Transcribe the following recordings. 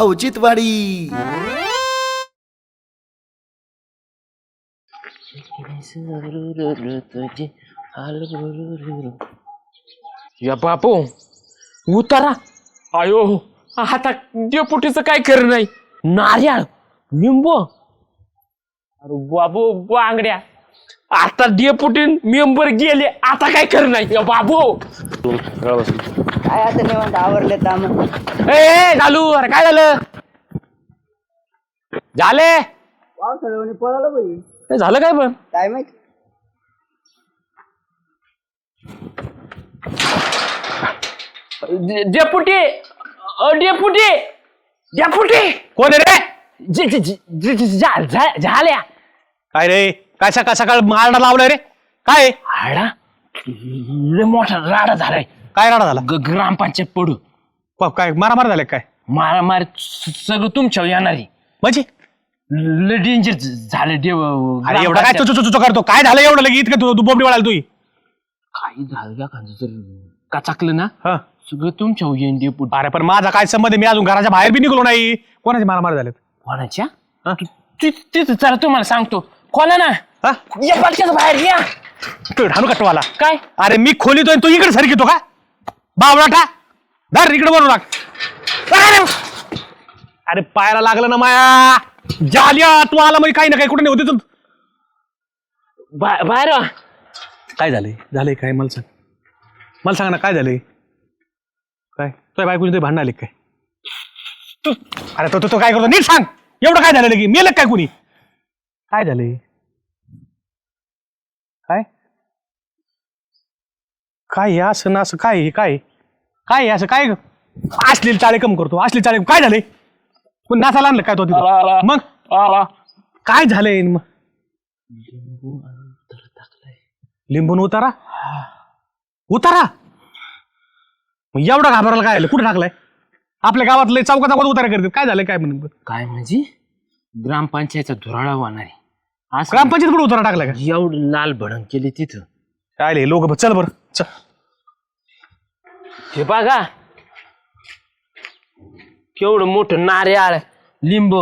औचित्यवाडी। या बापू उतारा. अयो आता डेपुटीचं काय खरं नाही? नार्याळ लिंबू अरे बाबू बांगड्या. आता डेपुटी मेंबर गेले आता काय खरं नाही? या बाबू. काय आता निवांत आवरले काम ए ए, झालू अरे काय झालं? झाले? पावसाळ्याने पळालं बाई. ए, झालं काय पण? काय माहीत? डे- डेपुटी अ, डेपुटी डेपुटी! कोण आहे रे? जे- जे- जे- जे- जे- झा- झा- झाल्या. काय रे? काय सकाळ सकाळ मारडा लावलाय रे? काय? आहे? हाडा? लय मोठा राडा झालाय. काय राडा झाला? ग- ग्रामपंचायत पडू. काय मारामार झाले काय? मारामारी स- सगळं तुमच्यावर येणार आहे. म्हणजे? लय डेंजर झालं देव अरे एवढा काय चुचू चुचू करतो? काय झालं एवढं लगे इतकं तू तू बोबडी वळाल तू? काही झालं का जर काचाकलं ना? हा. सगळं तुमच्यावर येईन डेपुट अरे पण माझा काय संबंध आहे? मी अजून घराच्या बाहेर बी निघलो नाही. कोणाचे मारामार झालेत? कोणाच्या? तिथं चला तुम्हाला सांगतो. कोणा ना? हा? या बाहेर या. तू ढाणू कटवाला काय? अरे मी खोलीतोय तू इकडे सरकी तो का? बावळाटा धर इकडे बोलू लाग अरे अरे. पायाला लागलं ना माया. जालिया तू आला म्हणजे काही ना काही कुठे नाही होते तू बा- बाहेर वा. काय झालंय? झालंय काय? मला सांग. मला सांग ना काय झालंय? काय? तुझ्या बायकोची तुझी भांडण आली काय? तू अरे तो तो- तो काय करतो? नीट सांग. एवढं काय झालं की मेलं काय कुणी? काय झालंय? काय? काय हे असं ना असं काय हे काय काय हे असं काय? असलेली चाळे कम करतो असली चाळे काय झालंय पण नाचायला आणलं काय तो आला, आला. तिथं? मग? आला. काय झालंय? मग? लिंबून उतारा? उतारा? मग एवढा घाबरायला काय झालं कुठे टाकलाय? आपल्या गावात लय चौका चौकात उतारा करतात. काय झालं काय म्हणून? काय म्हणजे? ग्रामपंचायतचा धुराळा होणार आहे. असं ग्रामपंचायत पुढे उतारा टाकलाय का? एवढं लाल भडंग केले तिथं. काय लोक चल बरं चल. हे बघा. केवढं मोठं नारळ लिंब.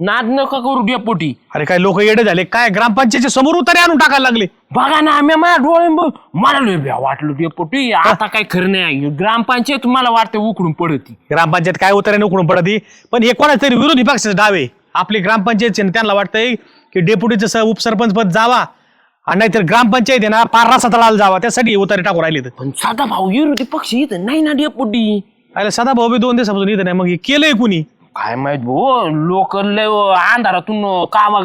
नाद नका करू डेपोटी. अरे काय लोक येडे झाले काय ग्रामपंचायतच्या समोर उतारे आणून टाकायला लागले? बघा ना आम्ही माझ्या डोळे मला वाटलं डेपोटी. आता काय खरं नाही ग्रामपंचायत मला वाटतं उकडून पडती. ग्रामपंचायत काय उतारे उकडून पडती? पण हे कोणाच तरी विरोधी पक्षाचे डावे आपली ग्रामपंचायत त्यांना वाटतंय की डेप्युटीचं स उपसरपंच पद जावा. आणि नाहीतर ग्रामपंचायत आहे ना पार रसा तळाला जावा त्यासाठी उतारे टाकून राहिले तर पण साधा भाऊ विरोधी पक्ष इथं नाही ना डेपोटी अरे सदा भाऊ बी दोन दिवसापासून इथं नाही मग हे केलंय कुणी? काय माहीत भाऊ लोक लय अंधारातून काम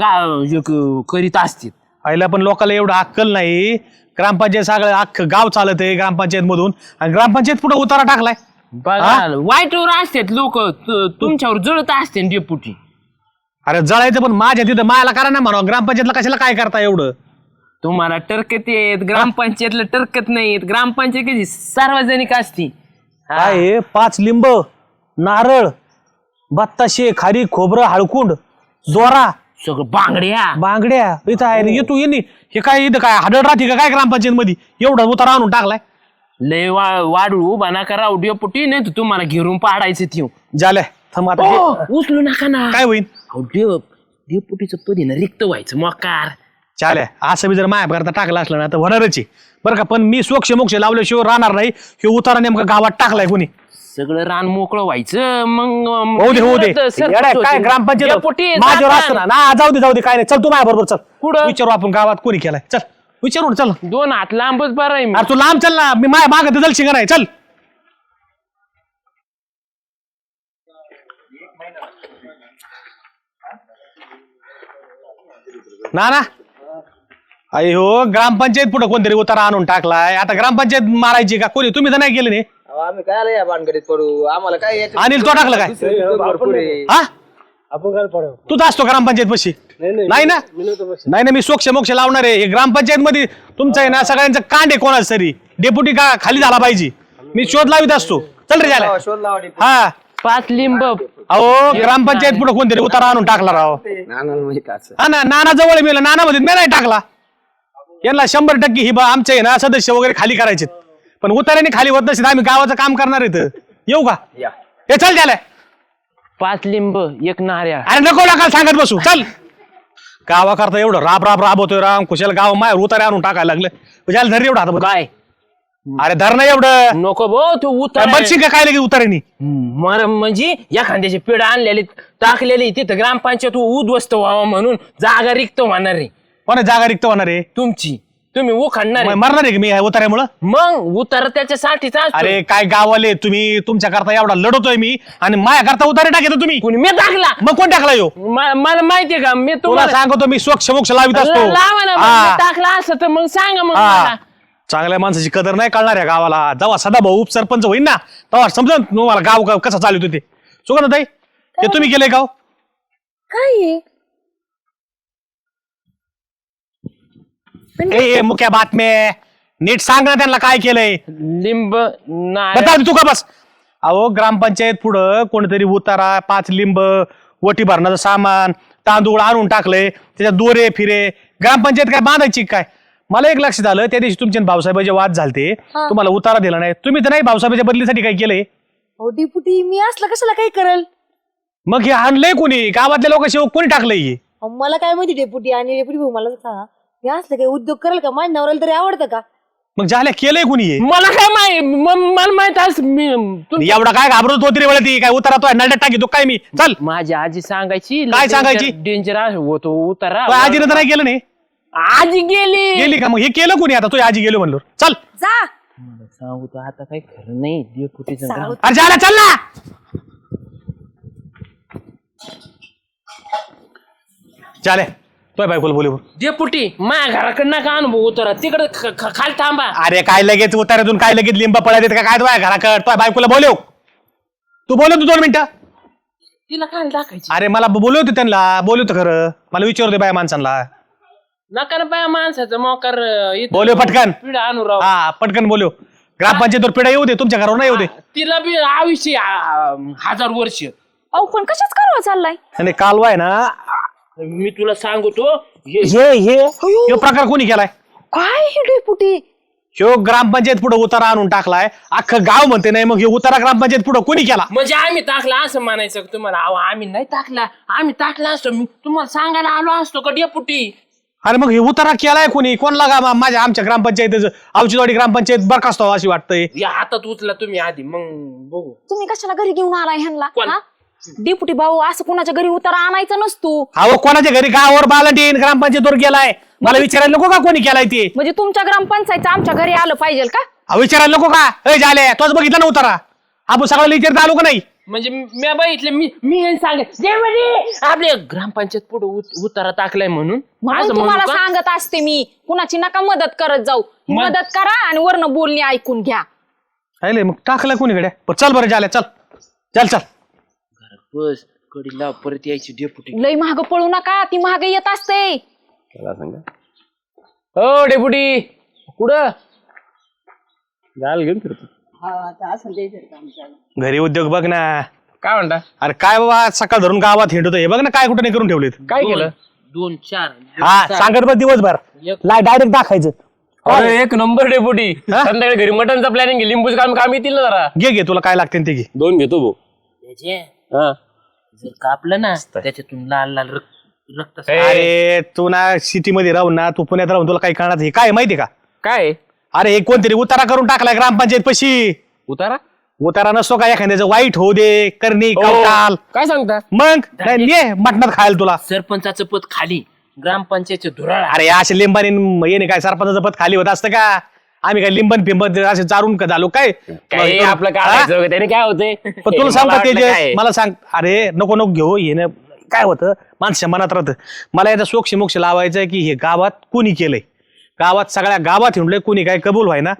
करीत असतील. आईला पण लोकांना एवढं अक्कल नाही. ग्रामपंचायत सगळं अख्खं गाव चालत आहे ग्रामपंचायत मधून. आणि ग्रामपंचायत पुढे उतारा टाकलाय. बघा वाईटवर असतात लोक तुमच्यावर जळत असते डेपुटी अरे जळायचं पण माझ्या तिथं मायाला करा ना म्हणा ग्रामपंचायतला कशाला काय करता एवढं? तुम्हाला टरकत येत ग्रामपंचायतला टरकत नाहीत. ग्रामपंचायत कशी सार्वजनिक असती. हा. काय आहे? पाच लिंब नारळ बत्ताशे खारी खोबरं हळकुंड दोरा सगळं बांगड्या. बांगड्या. इथं आहे रे, येतो ये नी. हे काय इथं काय? हाडळ राहते का काय ग्रामपंचायत मध्ये एवढा उतारा आणून टाकलाय. लय वा वाढू उभा नका राव डेपुटी नाही तर तुम्हाला घेरून पाडायचं ती झालंय. थांब आता हे- उचलू नका ना. काय होईल अहो, डेप डेपुटीचं पदी ना रिक्त व्हायचं मकार. चाल्या असं बी जर माया करता टाकलं असलं ना तर होणारच आहे. बरं का पण मी सोक्ष मोक्ष लावल्याशिवाय राहणार नाही. हे उतारा नेमका गावात टाकलाय कोणी? सगळं रान मोकळं व्हायचं मग होऊ दे होऊ दे. येड्या, काय. ग्रामपंचायत? माझ्यावर. असतं ना ना जाऊ दे जाऊ दे काय नाही. चल तू माझ्या बरोबर चल. कुठं? विचारू आपण गावात कोणी केलाय. चल विचारू ना, चल. दोन हात लांबच बरं आहे अरे तू लांब चल ना मी माझ्या मागं चल शिंगा नाही चल. ना ना अरे हो ग्रामपंचायत पुढे कोणतरी उतारा आणून टाकलाय. आता ग्रामपंचायत मारायची का? कोणी? तुम्ही तर नाही गेले नाही अहो, आम्ही काय आलं या भानगडीत पडू? आम्हाला काय याच्यात- अनिल तो टाकलं काय? दुसरे भरपूर आहे. हा? तू तर असतो ग्रामपंचायत पशी. नाही ना? नाही ना मी सोक्ष मोक्ष लावणार आहे. हे ग्रामपंचायत मध्ये तुमचं आहे ना सगळ्यांचं कांड आहे कोणाच तरी? डेप्युटी का खाली झाला पाहिजे? मी शोध लावित असतो. चल रे झाला शोध लावा. हा. पाच लिंब. अहो ग्रामपंचायत पुढे कोणतरी उतारा आणून टाकला राव. माहीत असं. हा ना नाना जवळ मेला नाना मध्ये मी नाही टाकला. यांना शंभर टक्के ही बा आमचे आहे ना सदस्य वगैरे खाली करायचे पण उतार्याने खाली होत नसेल आम्ही गावाचं काम करणार आहेत येऊ का? या. हे चल झालंय पाच लिंब एक नारळ. अरे नको नका सांगत बसू चल. गावाकरता एवढं राब राब राबवतोय राम कुशाल गाव माय उतारे आणून टाकायला लागलं. कुशाल धर एवढं हात काय? अरे धर नाही एवढं नको बो तू उतर बनशील का काय लगे उतारेनी मर म्हणजे एखाद्याची पिढ आणलेली टाकलेली तिथं ग्रामपंचायत उद्ध्वस्त व्हावं म्हणून जागा रिक्त होणार रे कोणा जागा रिक्त होणार आहे तुमची तुम्ही आहे. मरणार आहे का मी उतार्यामुळं मग उतार त्याच्यासाठीच असतो. अरे काय गावाले तुम्ही तुमच्या करता एवढा लढतोय मी आणि माझ्या करता उतारे टाकेतो तुम्ही कुणी मी टाकला मग कोण टाकला यो म- मला माहितीये का मी तुला तुम्हाला सांगतो मी स्वच्छ मोक्ष लावित असतो लावा ना मग. हा. टाकला असं तर मग सांगा मग हा. मला. चांगल्या माणसाची कदर नाही कळणार या गावाला. जेव्हा सदा भाऊ उपसरपंच होईल ना तेव्हा समजा तुम्हाला गाव गाव कसं चालू ते. सुगंध ताई? ते तुम्ही गेले गाव काय आहे? ए ए, मुख्या बातम्या. नीट सांग ना त्यांना काय केलंय. लिंब नारळ बता तू का बस. अहो ग्रामपंचायत पुढं कोणीतरी उतारा पाच लिंब वटी भरणाचं सामान तांदूळ आणून टाकलंय त्याच्यात दोरे फिरे. ग्रामपंचायत काय बांधायची काय? मला एक लक्षात आलं त्या दिवशी तुमच्या भाऊसाहेबाचे वाद झालते. तुम्हाला उतारा दिला नाही. तुम्ही तर नाही भाऊसाहेबाच्या बदलीसाठी काय केलंय? अहो डिपुटी मी असलं कशाला काय करल? मग हे आणलंय कोणी? गावातल्या लोक कोणी टाकलंय हे? अहो, मला काय माहिती डेपुटी आणि डेपुटी भाऊ मला सांगा. मी असलं काही उद्योग करेल का? माझ्या नवऱ्याला तरी आवडतं का? मग झाल्या केलंय कोणी हे? मला काय माहिती? मला माहीत मी तुम- एवढा काय घाबरत होती रे मला ती काय उतारा तो नड्यात टाकी तो काय मी? चल. माझी आजी सांगायची काय सांगायची? डेंजर होतो उतारा. तो आजीनं तर नाही केलं नाही. आजी गेली. गेली का मग? हे केलं कोणी आता? तो आजी गेलो म्हणलो चल. जा. सांगू तो आता काही खरं नाही. डेपुटीचं सांगू. ग्राम- अरे झाला चल ना. चाले तो बायकोला बोलू. डेपुटी माझ्या घराकडे नका अनुभव उतारा. तिकडे खाली थांबा. अरे काय लगेच उतार्यातून काय लगेच लिंबा पळा देत का? काय तो घराकड? तो बायकोला बोलव तू बोलव तू दोन मिनिटं. तिला खाली टाकायची. अरे मला बोलवतो त्यांना. बोलवतो खरं. मला विचारतो बाय माणसांना. नका ना बाया माणसाचं मोकार इथं बोलव पटकन. पिढा आणू राव. हा पटकन बोलव. ग्रामपंचायतीवर पिढा येऊ दे तुमच्या घरावर नाही येऊ दे. तिला बी आयुष्य आ, हजार वर्ष. अहो पण कशाच करवा चाललाय? आणि कालवा आहे ना मी तुला सांगतो हे हे हे हे प्रकार कोणी केलाय? काय हे डेपुटी? ह्यो ग्रामपंचायत पुढे उतारा आणून टाकलाय. अख्खं गाव म्हणते नाही मग हे उतारा ग्रामपंचायत पुढे कोणी केला? म्हणजे आम्ही टाकला असं म्हणायचं का तुम्हाला? अहो आम्ही नाही टाकला. आम्ही टाकला असतो. मी तुम्हाला सांगायला आलो असतो का डेपुटी? अरे मग हे उतारा केलाय कोणी? कोणला गा माझ्या आमच्या ग्रामपंचायतीचं औचिवाडी ग्रामपंचायत बरखास्त अशी वाटतंय? या हातात उचला तुम्ही आधी मग बघू. तुम्ही कशाला घरी घेऊन आलाय ह्यांना? कोण? हा? डेपुटी भाऊ असं कुणाच्या घरी उतारा आणायचा नसतो. अहो कोणाच्या घरी गावावर बालटीन ग्रामपंचायतीवर गेलाय? मला विचारायला नको का कोणी केलाय ते? म्हणजे तुमच्या ग्रामपंचायतचं आमच्या घरी आलं पाहिजे का? अहो विचारायला नको का? ए झाले तोच बघितला ना उतारा. आपण सगळ्याला विचारता आलो का नाही? म्हणजे मी बघितलं मी मी देवडी आपल्या ग्रामपंचायत पुढे उतारा टाकलाय म्हणून. तुम्हाला? सांगत असते मी. कुणाची नका मदत करत जाऊ? मदत करा आणि वरनं बोलणी ऐकून घ्या. अरे मग टाकलं कोणी गड्या? बरं, चल बरं झाल्या चल. चल चल. बस कडी लाव परत यायची डेपुटी. लय महाग पळू नका ती महाग येत असते. हो डेपुटी. कुठं? जाल घेऊन फिरतो. घरी. उद्योग बघ ना. काय म्हणता? अरे काय बाबा सकाळ धरून गावात हिंडतो हे बघ ना काय कुठं नाही करून ठेवलेत. काय केलं? दोन चार. हा सांगत बस दिवसभर. एक- डायरेक्ट दाखायचं. अरे एक नंबर डेपुटी. संध्याकाळी घरी मटनचा प्लॅनिंग लिंबूच काम काम येतील ना जरा. घे घे. तुला काय लागते ते घे. दोन घेतो भाऊ. जर कापलं ना त्याच्यातून लाल लाल रक्त रक्त अरे तू ना सिटी मध्ये राहून ना तू पुण्यात राहून तुला काही कळणार हे काय माहिती का? काय अरे हे कोणतरी उतारा करून टाकलाय ग्रामपंचायत पशी. उतारा? उतारा नसतो का? एखाद्याचं वाईट होऊ दे करणी कवटाल. काय सांगता? मग? नाही ये मटणात खायला तुला. सरपंचाचं पद खाली ग्रामपंचायतचे धुराळ. अरे असे लिंबाने येणे काय? सरपंचाचं पद खाली होत असतं का? आम्ही काय लिंबन पिंबन असे चारून का झालो काय? काय आपलं हा? काय त्याने काय होते पण तुला सांग का तेजस मला सांग अरे नको नको घेऊ येणं काय होतं? माणसाच्या मनात राहतं. मला याचा सोक्ष मोक्ष लावायचं की हे गावात कोणी केलंय? गावात सगळ्या गावात हिंडलंय कोणी काय कबूल व्हाय ना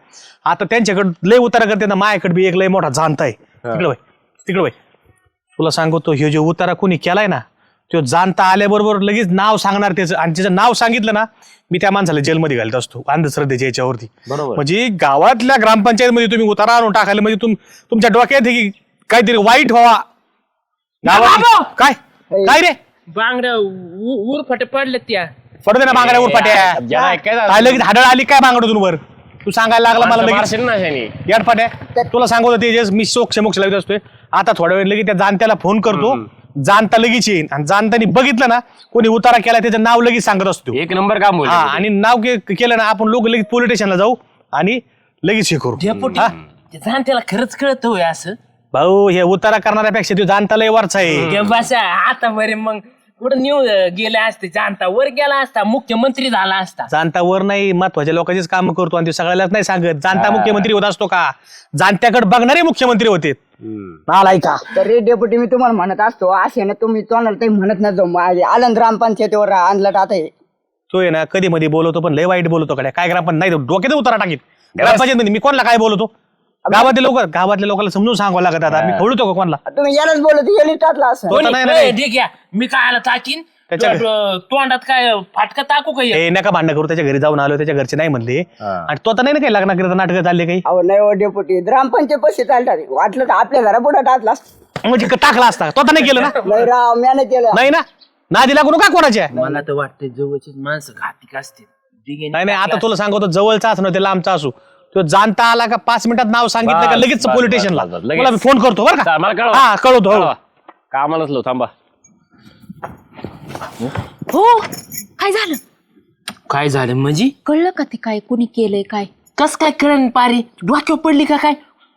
आता त्यांच्याकडे लय उतारा करते ना माझ्याकडे बी एक लय मोठा जाणता आहे. तिकडे वय तिकडे वय. तुला सांगतो हे जो उतारा कोणी केलाय ना तो जाणता आल्याबरोबर लगेच नाव सांगणार त्याचं. आणि त्याचं नाव सांगितलं ना मी त्या माणसाला जेलमध्ये घालत असतो अंधश्रद्धेच्या याच्यावरती. बरोबर. म्हणजे गावातल्या ग्रामपंचायतमध्ये तुम्ही उतारा आणून टाकायला म्हणजे तुम तुमच्या डोक्यात आहे की काहीतरी वाईट व्हावा. गावात काय? काय रे? बांगड्या उरफाटे पडले त्या. पडू दे ना बांगड्या काय? काय लगेच हाडळ आली काय बांगड्यातून वर? तू सांगायला लागला मला लगेच. ना तुला सांगतो तेजस मी सोक्ष मोक्ष लावित असतोय. आता थोड्या वेळ लगेच त्या जाणत्याला फोन करतो. जाणता लगेच येईन. आणि जाणतानी बघितलं ना कोणी उतारा केला त्याचं नाव लगेच सांगत असतो. एक नंबर काम हा आणि नाव के- केलं ना आपण लोक लगेच पोलीस स्टेशनला जाऊ आणि लगेच हे करू. हा? जाणत्याला खरंच कळत होय असं? भाऊ हे उतारा करणाऱ्यापेक्षा तो जाणता लय वरचा आहे. ते बसा आता बरे मग. कुठं निव गेले असते जाणता. वर गेला असता मुख्यमंत्री झाला असता. जाणता वर नाही महत्त्वाच्या लोकांचीच काम करतो आणि ते सगळ्यालाच नाही सांगत. जाणता मुख्यमंत्री होत असतो का? जाणत्याकडे बघणारे मुख्यमंत्री होते. नालाय का तरी डेप्युटी मी तुम्हाला म्हणत असतो असे ना तुम्ही तोंडाला काही म्हणत नसतो. माझे आलं ग्रामपंचायतीवर आणलं आता हे. तो आहे ना कधी मध्ये बोलवतो पण लय वाईट बोलतो कडे काय ग्रामपंचायत नाही तो डोक्यात उतारा टाकीत. ग्रामपंचायत मी कोणाला काय बोलतो गावातले लोक गावातल्या लोकांना समजून सांगावं लागत आता. मी खोलतो का कोणाला? तुम्ही यालाच बोलत याला टाकला असं. तर नाही, नाही. ठीक आहे मी काय आला टाकीन? त्याच्या- तो- तोंडात काय फाटका टाकू काही ए नका भांडण करू. त्याच्या घरी जाऊन आलो त्याच्या घरचे नाही म्हणले. आणि तो तर नाही ना काही लग्न करता नाटक चालले काही. अहो नाही हो डेप्युटी ग्रामपंचायत पैसे चालतात. वाटलं तर आपल्या घरा पुढे टाकला असतं. म्हणजे टाकला असता. तो तर नाही केलं ना? नाही राव म्याने केलं. नाही ना? ना दिला करू का कोणाच्या. मला तर वाटतं जवळचीच माणसं घातिक असतील. नाही नाही आता तुला सांगतो जवळचा असं ते लांबचा असू. तो जाणता आला का पाच मिनिटात नाव सांगितलं का बस, लगेच बस, पोलीस बस, स्टेशनला बस, बस, लगेच. तुला मी फोन करतो बरं का. मला कळवा. हा कळवतो हो. कळवा. कामालाच लो थांबा. हो काय झालं? काय झालं म्हणजे? कळलं का ते काय कुणी केलंय काय? कस काय कळण पारी? डोक्यावर पडली का काय?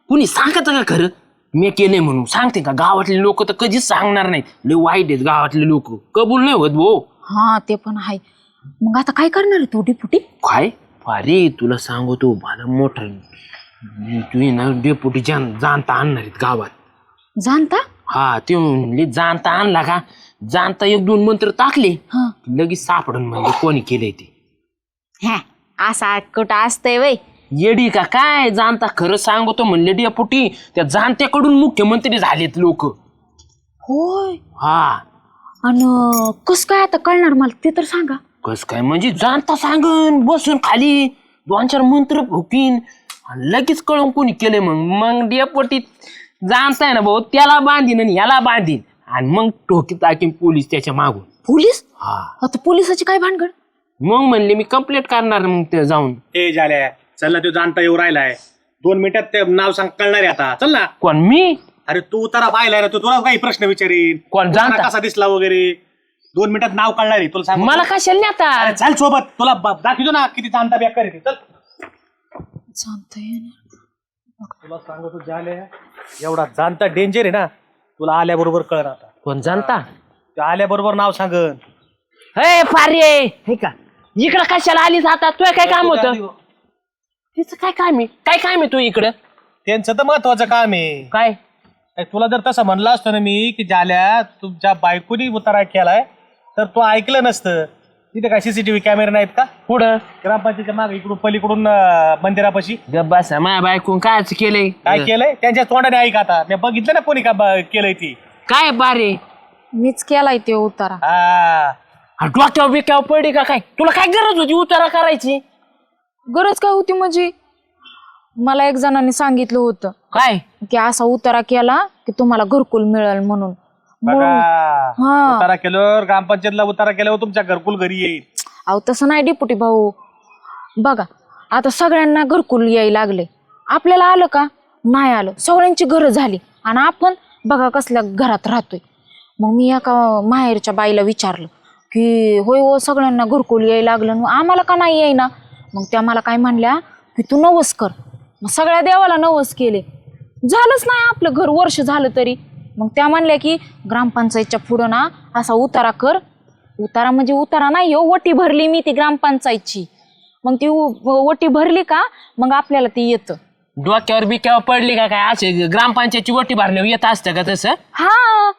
कुणी सांगत का खरं? मी केलंय म्हणून. सांगते का? गावातले लोक तर कधीच सांगणार नाहीत. लय वाईट आहेत गावातले लोक. कबूल नाही होत भाऊ हा ते पण आहे. मग आता काय करणार आहे तू डिपुटी काय? पारे तुला सांगतो मला मोठं तू ना डेपुटी जाण जाणता आणणार आहेत गावात. जाणता? हा ते म्हणले जाणता आणला का? जाणता एक दोन मंत्र टाकले. हा. लगेच सापडून म्हणजे कोणी केलंय ते? ह्या असा कुठं असतंय वय? येडी का काय? जाणता खरं सांगतो म्हणले डेपुटी त्या जाणत्याकडून मुख्यमंत्री झालेत लोक. होय. हा. आणि कस काय आता कळणार मला ते तर सांगा. कस काय? म्हणजे जाणता सांगन बसून खाली दोन चार मंत्र फुकीन आणि लगेच कळून कोणी केलंय मग. मग डेपोटी जाणताय ना भाऊ त्याला बांधीन आणि याला बांधीन. आणि मग टोकी टाकीन पोलीस त्याच्या मागून. पोलीस? हा. आता पोलिसाची काय भानगड? मग म्हणले मी कंप्लेंट करणार मग ते जाऊन. ए झाल्या चल ना तो जाणता येऊ राहिलाय. दोन मिनिटात ते नाव सांग कळणार आहे आता. चल ना. कोण मी? अरे तू उतारा पाहिलाय रे तू तुला काही प्रश्न विचारीन. कोण उतारा जाणता? कसा दिसला वगैरे? दोन मिनिटात नाव कळणार आहे तुला सांग मला कशाला नाही आता? अरे चल सोबत. तुला ब- दाखवतो ना किती जाणता बेकार आहे ते. चल. तुला सांगतो झाल्या एवढा जाणता डेंजर आहे ना तुला आल्याबरोबर कळणार आता. कोण जाणता? ते आल्याबरोबर नाव सांगन. हे पारे! हे का? इकडं कशाला आलीस आता? तुझं काय काम होतं? तिचं काय काम आहे? काय काम आहे तू इकडं? त्यांचं तर महत्वाचं काम आहे. काय? काय तुला जर तसं म्हणलं असतं ना मी की झाल्या तुमच्या बायकोनी उतारा केलाय तर तो ऐकलं नसतं. तिथे काय सीसीटीव्ही कॅमेरे नाहीत का? पुढं ग्रामपंचायतीच्या मागे इकडून पलीकडून अं, मंदिरापाशी. गप बसा माझ्या बायकून कायच केलंय? काय केलंय? त्यांच्या तोंडाने ऐक आता. मी बघितलं ना कोणी का ब- केलंय ती. काय बारे? मीच केलाय ते उतारा. हा. हा, डोक्यावर बिक्यावर पडली का काय? तुला काय गरज होती उतारा करायची? गरज काय होती म्हणजे? मला एक जणांनी सांगितलं होतं काय? की असा उतारा केला की तुम्हाला घरकुल मिळेल म्हणून. बघा हा. उतारा केल्यावर ग्रामपंचायतला उतारा केल्यावर तुमच्या घरकुल घरी येईल. अहो तसं नाही डिपुटी भाऊ. बघा आता सगळ्यांना घरकुल यायला लागले. आपल्याला आलं का? नाही आलं. सगळ्यांची घरं झाली. आणि आपण बघा कसल्या घरात राहतोय. मग मी एका माहेरच्या बाईला विचारलं की होय हो सगळ्यांना घरकुल यायला लागलं मग आम्हाला का नाही येईना मग त्या मला काय म्हणल्या की तू नवस कर. मग सगळ्या देवाला नवस केले. झालंच नाही आपलं घर वर्ष झालं तरी. मग त्या म्हणल्या की ग्रामपंचायतच्या पुढं ना असा उतारा कर. उतारा म्हणजे उतारा नाही हो वटी भरली मी ती ग्रामपंचायतची. मग ती उ- वटी भरली का मग आपल्याला ती येतं. डोक्यावर बिक्यावर पडली का काय? असे ग्रामपंचायतची वटी भरल्यावर येत असतं का तसं? हा.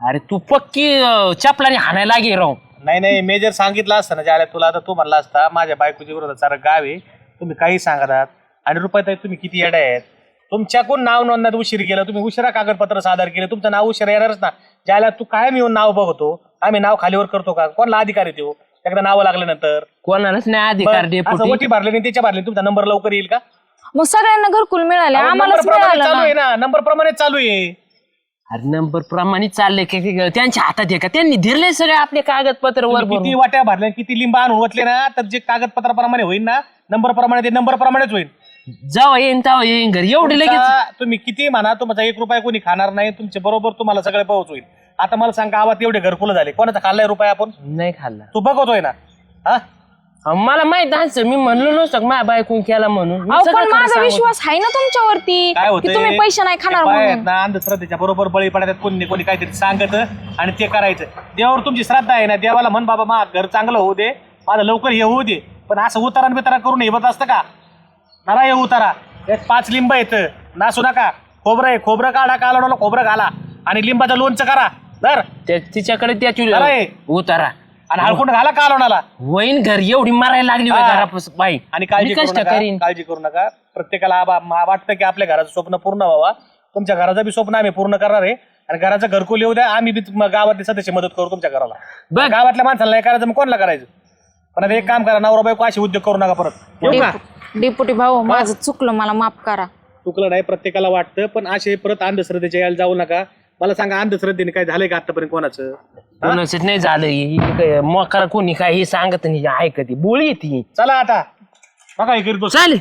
अरे तू पक्की अं, चपलाने हाणायला लागे राव. नाही नाही मेजर सांगितलं असतं ना ज्याला तुला आता तू म्हणला असता माझ्या बायकोच्या विरोधात सारं गाव आहे तुम्ही काही सांगतात आणि रुपयात तुम्ही किती येडे आहेत? तुमच्याकडून नाव नोंदण्यात उशीर केलं. तुम्ही उशिरा कागदपत्र सादर केले. तुमचं नाव उशिरा येणारच ना. ज्याला तू कायम येऊन नाव बघतो आम्ही नाव खालीवर करतो का? कोणला अधिकार आहे तो? एकदा नावं लागल्यानंतर. कोणालाच नाही अधिकार बरं, असं डेपुटी वटी भरले नाही त्याच्या भरले तुमचा नंबर लवकर येईल का? मग सगळ्यांना घरकुल मिळाले. नंबर आम्हालाच प्रमाणे मिळालं चालू ना. आहे ना. नंबर प्रमाणे चालू आहे. अरे नंबर प्रमाणे चाललंय की- की- त्यांच्या हातात आहे का? त्यांनी धरले सगळे आपले कागदपत्र वर तुम्ही भरून. किती वाट्या भरल्या किती लिंबा आणून ओतले ना? तर जे कागदपत्राप्रमाणे होईल ना नंबर प्रमाणे ते नंबर प्रमाणेच होईल. जेव्हा येईन तेव्हा येईन घरी. एवढी लगेच तुम्ही किती म्हणा तुमचा एक रुपया कोणी खाणार नाही तुमचे बरोबर तुम्हाला सगळे पाऊच होईल. आता मला सांग गावात एवढे घरकुल झाले कोणाचा खाल्लाय रुपया आपण? नाही खाल्ला. तू बघतोय ना? हा? अहो, मला माहीत आहे मी म्हणलो नसतं का माझ्या बायकून केला म्हणून? मी अहो सगळं पण खरं माझा सांगतो. विश्वास आहे ना तुमच्यावरती काय की होतंय? तुम्ही पैसे नाही खाणार ते बाया आहेत म्हणून ना अंधश्रद्धेच्या बरोबर बळी पडतात कोणी कोणी काहीतरी सांगत आणि ते करायचं. देवावर तुमची श्रद्धा आहे ना देवाला म्हण बाबा मा घर चांगलं होऊ दे माझं लवकर हे होऊ दे. पण असं उतारा बितारा करून हेवत असतं का? नरा हे उतारा. एक पाच लिंब येत नासू नका. खोबरं आहे. खोबरं काढा कालवणाला खोबरं घाला. आणि लिंबाचं लोणचं करा. तर त्या- तिच्याकडे त्याची खरंय. उतारा. आणि हळकुंड घाला कालवणाला वहीन घर एवढी मारायला लागली होय हा. बाई आणि काळजी मी करू कष्ट नका. करीन. काळजी करू नका. प्रत्येकाला आबा- मा- वाटतं की आपल्या घराचं स्वप्न पूर्ण व्हावा. तुमच्या घराचं बी स्वप्न आम्ही पूर्ण करणार आहे. आणि घराचं घरकुल येऊ द्या. आम्ही बी तुम- गावातले सदस्य मदत करू तुमच्या घराला. बघ. गावातल्या माणसाला नाही करायचं मग कोणाला करायचं? पण आता एक काम करा. नवरा बायको असे उद्योग करू नका परत. येऊ का? डेपुटी भाऊ माझं चुकलं मला माफ करा. चुकलं नाही प्रत्येकाला वाटतं पण असे परत अंधश्रद्धेच्या यायला जाऊ नका. मला सांगा अंधश्रद्धेने काय झालंय का आतापर्यंत कोणाचं? कोणाचं नाही झालं ही काय मोकार कोणी काय हे सांगत नाही ऐकत बोळी ती. चला आता. बघा हे करतो चालेल.